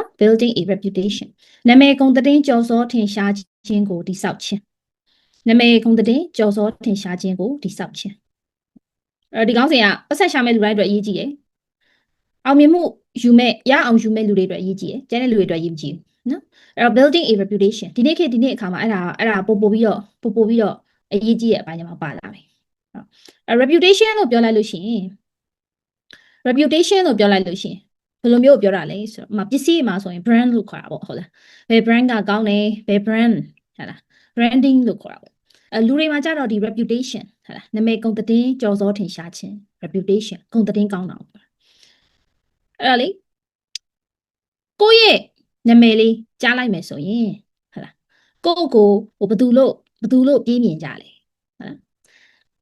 နော် building a reputation နာမည်ဂုဏ်သတင်းကျော်စောထင်ရှားခြင်းကိုတိဆောက်ခြင်းနာမည်ဂုဏ်သတင်းကျော်စောထင်ရှားခြင်းကိုတိဆောက်ခြင်းအဲဒီကောင်းစဉ်ကပတ်ဆက်ရှာမဲ့လူတိုင်းအတွက်အရေးကြီးတယ်အောင်မြင်မှုယူမဲ့ရအောင်ယူမဲ့လူတွေအတွက်အရေးကြီးတယ်ကျန်တဲ့လူတွေအတွက်အရေးမကြီးဘူးနော်အဲ့တော့ building a reputation ဒီနေ့ခေတ်ဒီနေ့အခါမှာအဲ့ဒါအဲ့ဒါပို့ပို့ပြီးတော့ပို့ပို့ပြီးတော့အရေးကြီးတဲ့အပိုင်းတွေမှာပါလာမယ်ဟုတ်အဲ့ reputation လို့ပြောလိုက်လို့ရှိရင် reputation လို့ပြောလိုက်လို့ရှိရင် ဘယ်လိုမျိုးပြောတာလဲဆိုတော့မပစ္စည်းမှာဆိုရင် brand လို့ခေါ်တာပေါ့ဟုတ်လားဘယ် brand ကကောင်းတယ်ဘယ် brand ဟုတ်လား branding လို့ခေါ်တာပေါ့အဲလူတွေမှာကြတော့ဒီ reputation ဟုတ်လားနာမည်ဂုဏ်သတင်းကြော်စောထင်ရှားခြင်း reputation ဂုဏ်သတင်းကောင်းတာပေါ့အဲ့ဒါလေကိုယ့်ရဲ့နာမည်လေးကြားလိုက်မယ်ဆိုရင်ဟုတ်လားကိုယ့်ကိုဟိုဘယ်သူလို့ဘယ်သူလို့ပြေးမြင်ကြလဲဟုတ်လား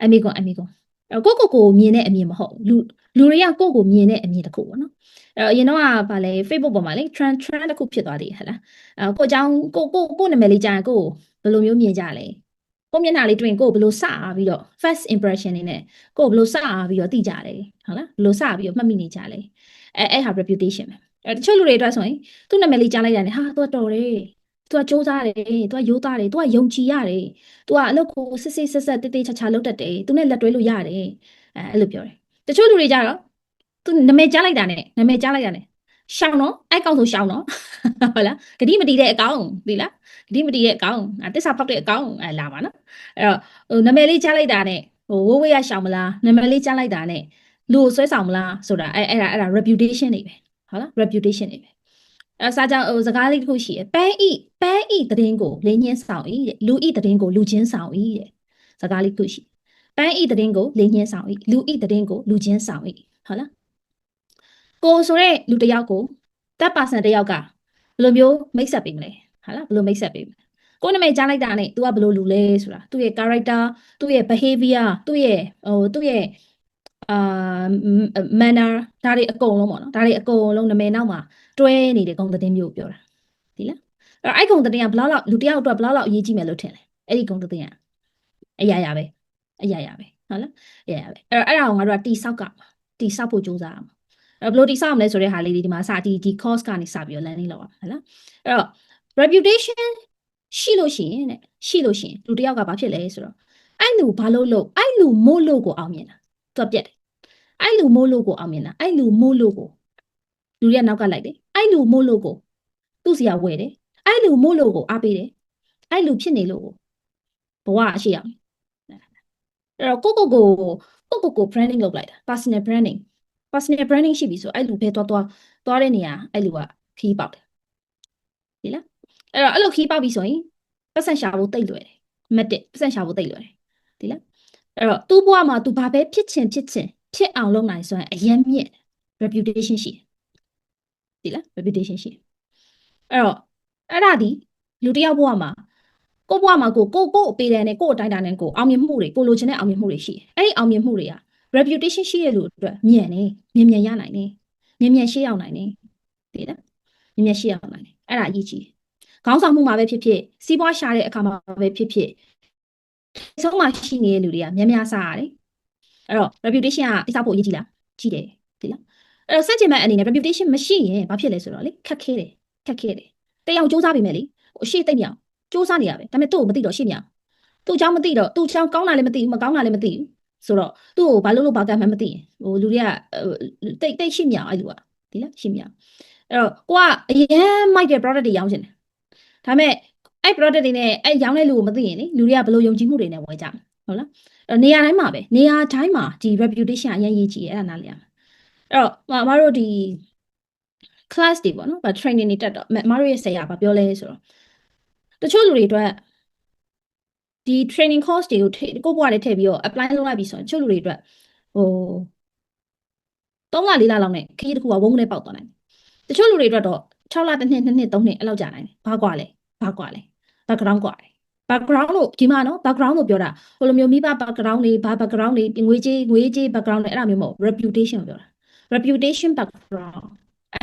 အမေကွန်အမေကွန် အဲ့ကိုယ့်ကိုယ်ကိုမြင်တဲ့အမြင်မဟုတ်လူလူတွေကကိုယ့်ကိုမြင်တဲ့အမြင်တစ်ခုပေါ့နော်အဲ့တော့အရင်တော့ကဗာလဲ Facebook ပေါ်မှာလေ trend trend တစ်ခုဖြစ်သွားသေးဟဲ့လားအဲ့ကိုအကြောင်းကိုကိုကိုနာမည်လေးကြားရင်ကိုဘယ်လိုမျိုးမြင်ကြလဲကိုမျက်နှာလေးတွေ့ရင်ကိုဘယ်လိုစအားပြီးတော့ first impression နေနဲ့ကိုဘယ်လိုစအားပြီးတော့သိကြတယ်ဟုတ်လားဘယ်လိုစပြီးတော့မှတ်မိနေကြလဲအဲအဲ့ဟာ reputation ပဲအဲတချို့လူတွေအတွက်ဆိုရင်သူ့နာမည်လေးကြားလိုက်ရတယ်ဟာသူကတော်တယ် သူကစူးစားတယ်သူကရိုးသားတယ်သူကယုံကြည်ရတယ်သူကအလုပ်ကိုစစ်စစ်ဆက်ဆက်တေးသေးချာချာလုပ်တတ်တယ်သူနဲ့လက်တွဲလို့ရတယ်အဲအဲ့လိုပြောတယ်တချို့လူတွေကြတော့သူနာမည်ကြားလိုက်တာနဲ့နာမည်ကြားလိုက်တာနဲ့ရှောင်းတော့အဲ့ကောင်ဆိုရှောင်းတော့ဟုတ်လားဂတိမတီတဲ့အကောင်သိလားဂတိမတီတဲ့အကောင်တစ္ဆာဖောက်တဲ့အကောင်အဲလာပါနော်အဲ့တော့ဟိုနာမည်လေးကြားလိုက်တာနဲ့ဟိုဝဝရရှောင်းမလားနာမည်လေးကြားလိုက်တာနဲ့လူကိုဆွဲဆောင်မလားဆိုတာအဲ့အဲ့ဒါအဲ့ဒါ reputation တွေပဲဟုတ်လား reputation တွေပဲ အဲစားကြောင်ဟိုစကားလေးတစ်ခုရှိရယ်ပန်းဤပန်းဤတည်င်းကိုလင်းချင်းဆောင်ဤတဲ့လူဤတည်င်းကိုလူချင်းဆောင်ဤတဲ့စကားလေးတစ်ခုရှိပန်းဤတည်င်းကိုလင်းချင်းဆောင်ဤလူဤတည်င်းကိုလူချင်းဆောင်ဤဟုတ်လားကိုဆိုတဲ့လူတစ်ယောက်ကိုတပ်ပါဆန်တစ်ယောက်ကဘယ်လိုမျိုးမိတ်ဆက်ပေးမလဲဟုတ်လားဘယ်လိုမိတ်ဆက်ပေးမလဲကိုနာမည်ကြားလိုက်တာနဲ့ तू ကဘယ်လိုလူလဲဆိုတာသူ့ရဲ့ character သူ့ရဲ့ behavior သူ့ရဲ့ဟိုသူ့ရဲ့ အာ manner ဒါတွေအကုန်လုံးပေါ့နော်ဒါတွေအကုန်လုံးနာမည်နောက်မှာတွဲနေတဲ့ဂုဏ်သတင်းမျိုးကိုပြောတာဒီလားအဲ့တော့အဲ့ဂုဏ်သတင်းကဘယ်လောက်လောက်လူတစ်ယောက်အတွက်ဘယ်လောက်လောက်အရေးကြီးမယ်လို့ထင်လဲအဲ့ဒီဂုဏ်သတင်းကအရာရာပဲအရာရာပဲဟုတ်လားအရာရာပဲအဲ့တော့အဲ့ဒါကိုငါတို့ကတိဆောက်ကတိဆောက်ဖို့ကြိုးစားရမှာအဲ့ဘယ်လိုတိဆောက်မလဲဆိုတဲ့ဟာလေးဒီမှာစဒီဒီ course ကနေစပြီးတော့ landing လုပ်ရမှာဟုတ်လားအဲ့တော့ reputation ရှိလို့ရှိရင်တဲ့ရှိလို့ရှိရင်လူတစ်ယောက်ကဘာဖြစ်လဲဆိုတော့အဲ့လူဘာလို့လို့အဲ့လူမို့လို့ကိုအောင်မြင်တာသူကပြက်တယ် အဲ့လူမို့လို့ကိုအောင်မြင်တာအဲ့လူမို့လို့ကိုလူတွေကနောက်ကလိုက်တယ်အဲ့လူမို့လို့ကိုသူ့စီကဝယ်တယ်အဲ့လူမို့လို့ကိုအားပေးတယ်အဲ့လူဖြစ်နေလို့ကိုဘဝအရှိအောင်အဲ့တော့ကိုကိုကိုကိုကိုကို branding လုပ်လိုက်တာ personal branding personal branding ရှိပြီဆိုအဲ့လူဘဲသွားသွားသွားတဲ့နေရာအဲ့လူကခီးပေါက်တယ်ဒီလားအဲ့တော့အဲ့လိုခီးပေါက်ပြီဆိုရင်ပတ်စံရှာဖို့တိတ်လွယ်တယ်မတ်တက်ပတ်စံရှာဖို့တိတ်လွယ်တယ်ဒီလားအဲ့တော့သူ့ဘဝမှာသူဘာပဲဖြစ်ချင်ဖြစ်ချင် ဖြစ်အောင်လုပ်နိုင်ဆိုရင်အရင်မြင့် reputation ရှိတယ်ဒီလား reputation ရှိတယ်အဲ့တော့အဲ့ဒါဒီလူတစ်ယောက်ဘဝမှာကိုဘဝမှာကိုကိုကိုအပေးတယ်နဲ့ကိုအတိုင်းတာနဲ့ကိုအောင်မြင်မှုတွေကိုလိုချင်တဲ့အောင်မြင်မှုတွေရှိတယ်အဲ့ဒီအောင်မြင်မှုတွေက reputation ရှိတဲ့လူအတွက်မြန်နေမြန်မြန်ရနိုင်နေမြန်မြန်ရှေ့ရောက်နိုင်နေဒီလားမြန်မြန်ရှေ့ရောက်နိုင်နေအဲ့ဒါအရေးကြီးတယ်ခေါင်းဆောင်မှုမှာပဲဖြစ်ဖြစ်စီးပွားရှာတဲ့အခါမှာပဲဖြစ်ဖြစ်ဆုံးမှာရှိနေတဲ့လူတွေကများများစားရတယ် အဲ့တော့ reputation ကတိစောက်ဖို့အရေးကြီးလားကြီးတယ်ဒီလားအဲ့တော့စက်ကျင်မဲ့အနေနဲ့ reputation မရှိရင်ဘာဖြစ်လဲဆိုတော့လေခက်ခဲတယ်ခက်ခဲတယ်တယောက်စူးစမ်းပြီမဲ့လေဟိုရှေ့တိတ်မြောင်စူးစမ်းနေရပဲဒါပေမဲ့သူ့ကိုမသိတော့ရှေ့မြောင်သူ့အကြောင်းမသိတော့သူ့အကြောင်းကောင်းတာလည်းမသိဘူးမကောင်းတာလည်းမသိဘူးဆိုတော့သူ့ကိုဘာလို့လို့ဘာကမှမသိရင်ဟိုလူတွေကတိတ်တိတ်ရှေ့မြောင်အဲ့လူကဒီလားရှေ့မြောင်အဲ့တော့ကိုကအရင်မိုက်တဲ့ product တွေရောင်းချင်တယ်ဒါပေမဲ့အဲ့ product တွေနဲ့အဲ့ရောင်းတဲ့လူကိုမသိရင်လေလူတွေကဘယ်လိုယုံကြည်မှုတွေနဲ့ဝယ်ကြမလဲ ဟုတ်လားနေရာတိုင်းမှာပဲနေရာတိုင်းမှာဒီ reputation အရင်ရေးကြည့်ရအဲ့ဒါနားလည်ရမယ်အဲ့တော့မတို့ဒီ class တွေပေါ့နော်ဗာ training တွေတက်တော့မတို့ရဲ့ဆရာဗာပြောလဲဆိုတော့တချို့လူတွေအတွက်ဒီ training course တွေကိုကိုယ့်ဘဝထဲထည့်ပြီးတော့ apply လုပ်လိုက်ပြီဆိုရင်တချို့လူတွေအတွက်ဟို3လ4လလောက်နဲ့ခရီးတစ်ခုကဝုန်းနဲ့ပေါက်သွားနိုင်တယ်တချို့လူတွေအတွက်တော့6လတစ်နှစ်2နှစ်3နှစ်အဲ့လောက်ကြာနိုင်တယ်ဘာကွာလဲဘာကွာလဲ background ကွာတယ် background လို့ဒီမှာနော် background လို့ပြောတာဟိုလိုမျိုးမိဘ background တွေဘာ background တွေငွေကြေးငွေကြေး background တွေအဲ့ဒါမျိုးမဟုတ် reputation ပြောတာ reputation background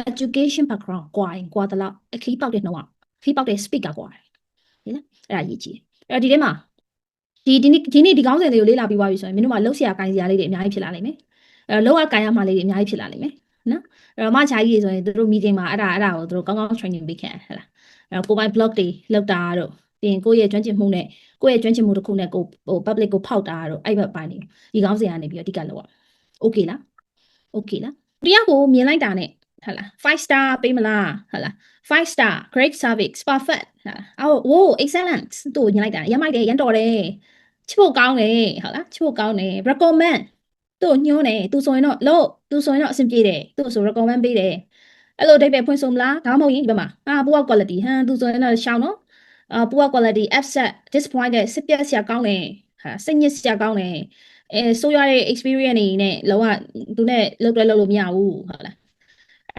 education background ကွာရင်ကွာတလောက်အခီးပေါက်တဲ့နှုံးခီးပေါက်တဲ့ speaker ကွာတယ်ဟဲ့လားအဲ့ဒါရေးကြည့်အဲ့တော့ဒီထဲမှာဒီဒီနေ့ဒီနေ့ဒီကောင်းစဉ်လေးကိုလေ့လာပြီးသွားပြီဆိုရင်မင်းတို့မှာလှုပ်ရှားကိုင်စရာလေးတွေအများကြီးဖြစ်လာလိမ့်မယ်အဲ့တော့လှုပ်ရကိုင်ရမှလေးတွေအများကြီးဖြစ်လာလိမ့်မယ်နော်အဲ့တော့မချာကြီးတွေဆိုရင်သူတို့ meeting မှာအဲ့ဒါအဲ့ဒါကိုသူတို့ကောင်းကောင်း training ပေးခဲ့ဟဲ့လားအဲ့တော့ကိုပိုင် blog တွေလောက်တာတို့ ပြီးရင်ကိုယ့်ရဲ့ကျွမ်းကျင်မှုနဲ့ကိုယ့်ရဲ့ကျွမ်းကျင်မှုတစ်ခုနဲ့ကိုဟို public ကိုဖောက်တာတို့အဲ့ဘက်ပိုင်းနေဒီကောင်းစဉ်ကနေပြီးတော့အဓိကလောက်ရ okay လား okay လားတရားကိုမြင်လိုက်တာနဲ့ဟဲ့လား5 star ပေးမလားဟဲ့လား5 star great service perfect ဟဲ့လားအော် wow excellent သူ့ကိုမြင်လိုက်တာရမ်းလိုက်တယ်ရမ်းတော်တယ်ချစ်ဖို့ကောင်းတယ်ဟုတ်လားချစ်ဖို့ကောင်းတယ် recommend သူ့ကိုညွှန်းတယ်သူဆိုရင်တော့လို့သူဆိုရင်တော့အဆင်ပြေတယ်သူ့ဆို recommend ပေးတယ်အဲ့လိုအဓိပ္ပာယ်ဖွင့်ဆိုမလားဒါမှမဟုတ်ရင်ဒီဘက်မှာအာ poor quality ဟမ်သူဆိုရင်တော့ရှောင်းနော် အာ poor quality upset disappointed စစ်ပြက်စရာကောင်းတယ်ဟာစိတ်ညစ်စရာကောင်းတယ်အဲဆိုရတဲ့ experience တွေနဲ့လောကသူနဲ့လောက်တွဲလောက်လို့မရဘူးဟုတ်လား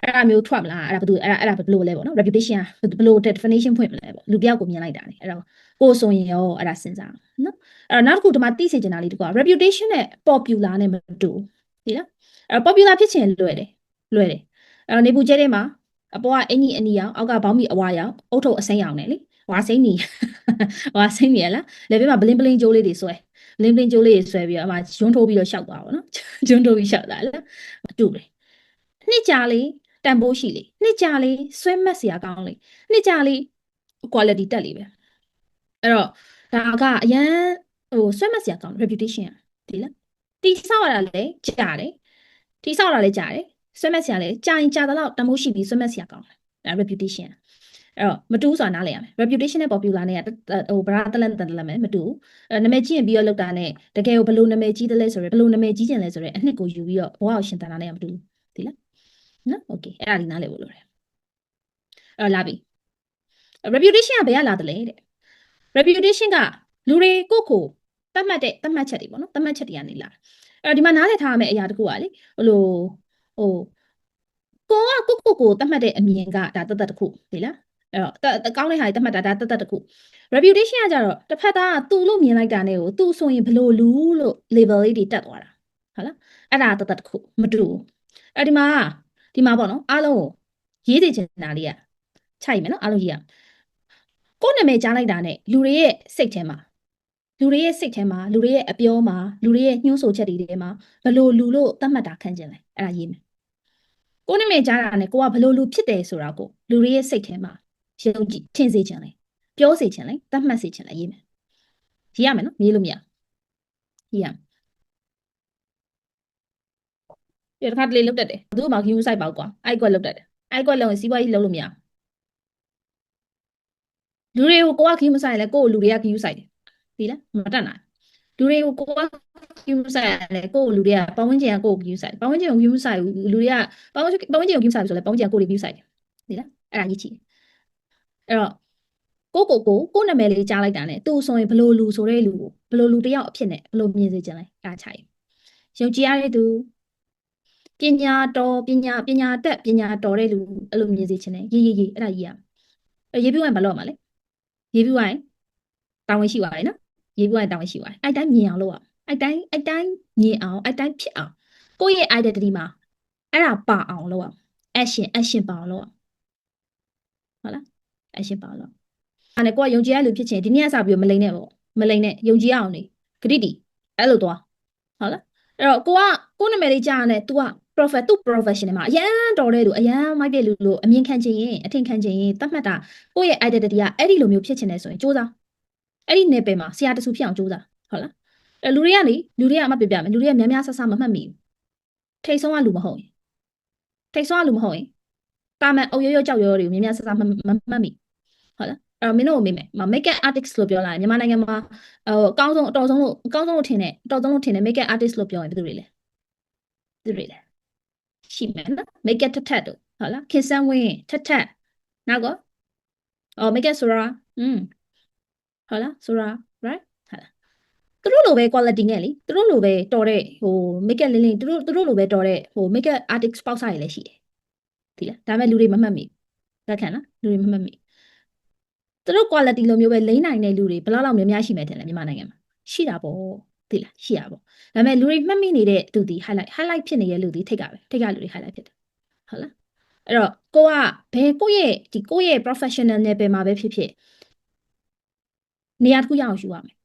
အဲ့ဒါမျိုးထွက်မလားအဲ့ဒါဘယ်သူအဲ့ဒါအဲ့ဒါဘယ်လိုလဲပေါ့နော် reputation ကဘယ်လို definition ဖွင့်မလဲပေါ့လူတယောက်ကိုမြင်လိုက်တာ ਨੇ အဲ့တော့ကိုဆိုရင်ရောအဲ့ဒါစဉ်းစားနော်အဲ့တော့နောက်တစ်ခုဒီမှာသိစေချင်တာလေးတကွာ reputation နဲ့ popular နဲ့မတူဒီလားအဲ့တော့ popular ဖြစ်ချင်လွယ်တယ်လွယ်တယ်အဲ့တော့နေပူကျဲထဲမှာအပေါ်ကအင်ကြီးအနီရောင်အောက်ကဘောင်းမီအဝါရောင်အုတ်ထုပ်အစိမ်းရောင်နဲ့လေ ဝါစိမ်းနီဝါစိမ်းနီရလားလက်ပြမှာ bling bling ကြိုးလေးတွေဆွဲ bling bling ကြိုးလေးတွေဆွဲပြီးတော့အမှဂျွန်းထိုးပြီးတော့ရှောက်သွားပါတော့ဂျွန်းထိုးပြီးရှောက်တာလားတူတယ်နှစ်ကြာလေးတန်ဖိုးရှိလေနှစ်ကြာလေးဆွဲမက်စရာကောင်းလေနှစ်ကြာလေး quality တက်လေပဲအဲ့တော့ဒါကအရန်ဟိုဆွဲမက်စရာကောင်း reputation อ่ะဒီလားတိဆောက်ရတာလေကြာတယ်တိဆောက်ရတာလေကြာတယ်ဆွဲမက်စရာလေကြာရင်ကြာတော့တန်ဖိုးရှိပြီးဆွဲမက်စရာကောင်းတယ်ဒါ reputation အဲ့တော့မတူဆိုတာနားလည်ရမယ် reputation နဲ့ popular နဲ့ဟိုဗရာတလန်တလန်မယ်မတူအဲနာမည်ကြီးရင်ပြီးတော့လောက်တာနဲ့တကယ်ကိုဘလို့နာမည်ကြီးတယ်လဲဆိုရယ်ဘလို့နာမည်ကြီးကျင်လဲဆိုရယ်အနှစ်ကိုယူပြီးတော့ဘဝကိုရှင်တန်တာနဲ့မတူဒီလားနော် okay အဲ့ဒါဒီနားလည်ဖို့လိုတယ်အဲ့တော့လာပြီ reputation ကဘယ်ကလာတယ်လဲတဲ့ reputation ကလူတွေကိုကိုတတ်မှတ်တဲ့တတ်မှတ်ချက်တွေပေါ့နော်တတ်မှတ်ချက်တွေကနေလာအဲ့တော့ဒီမှာနားလည်ထားရမယ့်အရာတခုကလေဟိုလိုဟိုကိုကကိုကိုကိုတတ်မှတ်တဲ့အမြင်ကဒါတတ်တတ်တခုဒီလား အဲ့တော့ကောင်းတဲ့ဟာတွေတတ်မှတ်တာဒါတတ်တတ်တခု reputation ကကြတော့တစ်ဖက်သားကသူ့လို့မြင်လိုက်တာနဲ့ကိုသူ့ဆိုရင်ဘလို့လူလို့ label လေးတွေတက်သွားတာဟုတ်လားအဲ့ဒါတတ်တတ်တခုမတူဘူးအဲ့ဒီမှာဒီမှာပေါ့နော်အားလုံးကိုရေးသိချင်တာလေးကခြိုက်မယ်နော်အားလုံးရေးရကိုယ့်နာမည်ကြားလိုက်တာနဲ့လူတွေရဲ့စိတ်ထဲမှာလူတွေရဲ့စိတ်ထဲမှာလူတွေရဲ့အပြောမှာလူတွေရဲ့ညှိုးဆိုချက်တွေထဲမှာဘလို့လူလို့သတ်မှတ်တာခံကျင်လဲအဲ့ဒါရေးမယ်ကိုယ့်နာမည်ကြားတာနဲ့ကိုကဘလို့လူဖြစ်တယ်ဆိုတာကိုလူတွေရဲ့စိတ်ထဲမှာ ယုံကြည်ထင်စေချင်လဲပြောစေချင်လဲသတ်မှတ်စေချင်လဲရေးမယ်ရေးရမယ်နော်ရေးလို့မရရေးရမယ်ဒီတစ်ခါတလေလုတ်တတ်တယ်သူ့မှာ view site ပေါ့ကွာအဲ့ကွက်လုတ်တတ်တယ်အဲ့ကွက်လုံးစီးပွားရေးလုပ်လို့မရလူတွေကိုကိုက view မဆိုင်လဲကိုကိုလူတွေက view site တယ်ဒီလားမတတ်နိုင်လူတွေကိုကိုက view site လဲကိုကိုလူတွေကပတ်ဝန်းကျင်ကကိုကို view site ပတ်ဝန်းကျင်ကို view site လူတွေကပတ်ဝန်းကျင်ပတ်ဝန်းကျင်ကို view site ဆိုလဲပတ်ဝန်းကျင်ကကိုတွေ view site တယ်ဒီလားအဲ့ဒါကြီးချီ အဲ့တော့ကိုကိုကိုကိုနာမည်လေးကြားလိုက်တာနဲ့သူ့ဆိုရင်ဘလို့လူဆိုတဲ့လူကိုဘလို့လူတယောက်အဖြစ်နဲ့ဘလို့မြင်စေချင်လဲအဲ့ဒါချင်ယုံကြည်ရတဲ့သူပညာတော်ပညာပညာတက်ပညာတော်တဲ့လူအဲ့လိုမြင်စေချင်တယ်ရေးရေးရေးအဲ့ဒါရေးရအဲ့ရေးပြီးရင်ဘာလုပ်ရမှာလဲရေးပြီးရင်တာဝန်ရှိပါတယ်နော်ရေးပြီးရင်တာဝန်ရှိပါတယ်အဲ့တိုင်းမြင်အောင်လုပ်ရအဲ့တိုင်းအဲ့တိုင်းမြင်အောင်အဲ့တိုင်းဖြစ်အောင်ကိုယ့်ရဲ့ identity မှာအဲ့ဒါပါအောင်လုပ်ရ action action ပါအောင်လုပ်ရဟုတ်လား action ပါအောင်လုပ်အဲ့နဲ့ကိုကယုံကြည်ရလူဖြစ်ချင်ဒီနေ့ကစပြီးမလိမ့်နဲ့ပေါ့မလိမ့်နဲ့ယုံကြည်ရအောင်နေဂရိတီအဲ့လိုသွားဟုတ်လားအဲ့တော့ကိုကကိုနာမည်လေးကြားရတဲ့ तू က profit သူ့ professional မှာအရန်တော်တဲ့လူအရန်မိုက်တဲ့လူလို့အမြင်ခံချင်ရင်အထင်ခံချင်ရင်သတ်မှတ်တာကိုယ့်ရဲ့ identity ကအဲ့ဒီလိုမျိုးဖြစ်ချင်တယ်ဆိုရင်စူးစမ်းအဲ့ဒီနယ်ပယ်မှာဆရာတဆူဖြစ်အောင်စူးစမ်းဟုတ်လားအဲ့လူတွေကလေလူတွေကအမှတ်ပြပြမယ်လူတွေကများများဆဆမမှတ်မိဘူးထိတ်ဆုံးကလူမဟုတ်ရင်ထိတ်ဆုံးကလူမဟုတ်ရင်တာမန်အုပ်ရရကြောက်ရရတွေကိုများများဆဆမမှတ်မိ ဟုတ်လားအဲ့တော့မင်းတို့ကိုမေးမယ် makeup artist လို့ပြောလာရင်မြန်မာနိုင်ငံမှာဟိုအကောင်းဆုံးအတော်ဆုံးလို့အကောင်းဆုံးလို့ထင်တယ်အတော်ဆုံးလို့ထင်တယ် makeup artist လို့ပြောရင်ဘယ်သူတွေလဲဘယ်သူတွေလဲရှိမယ်နော် makeup ထက်ထက်တို့ဟုတ်လားခင်စန်းဝင်းထက်ထက်နောက်ကအော် makeup ဆိုတာอืมဟုတ်လားဆိုတာ right ဟုတ်လားသူတို့လိုပဲ quality နဲ့လေသူတို့လိုပဲတော်တဲ့ဟို makeup လင်းလင်းသူတို့သူတို့လိုပဲတော်တဲ့ဟို makeup artist ပေါက်စားရည်လည်းရှိတယ်ဒီလားဒါပေမဲ့လူတွေမမှတ်မိဘူးလက်ခံလားလူတွေမမှတ်မိ သူတို့ quality လိုမျိုးပဲလိမ့်နိုင်တဲ့လူတွေဘယ်လောက်လောက်များများရှိမယ်ထင်လဲမြန်မာနိုင်ငံမှာရှိတာပေါ့သိလားရှိရပေါ့ဒါပေမဲ့လူတွေမှတ်မိနေတဲ့သူဒီ highlight highlight ဖြစ်နေတဲ့လူဒီထိတ်ကပဲထိတ်ကလူတွေ highlight ဖြစ်တယ်ဟုတ်လားအဲ့တော့ကိုကဘယ်ကိုယ့်ရဲ့ဒီကိုယ့်ရဲ့ professional level မှာပဲဖြစ်ဖြစ်နေရာတစ်ခုရအောင်ယူရမယ်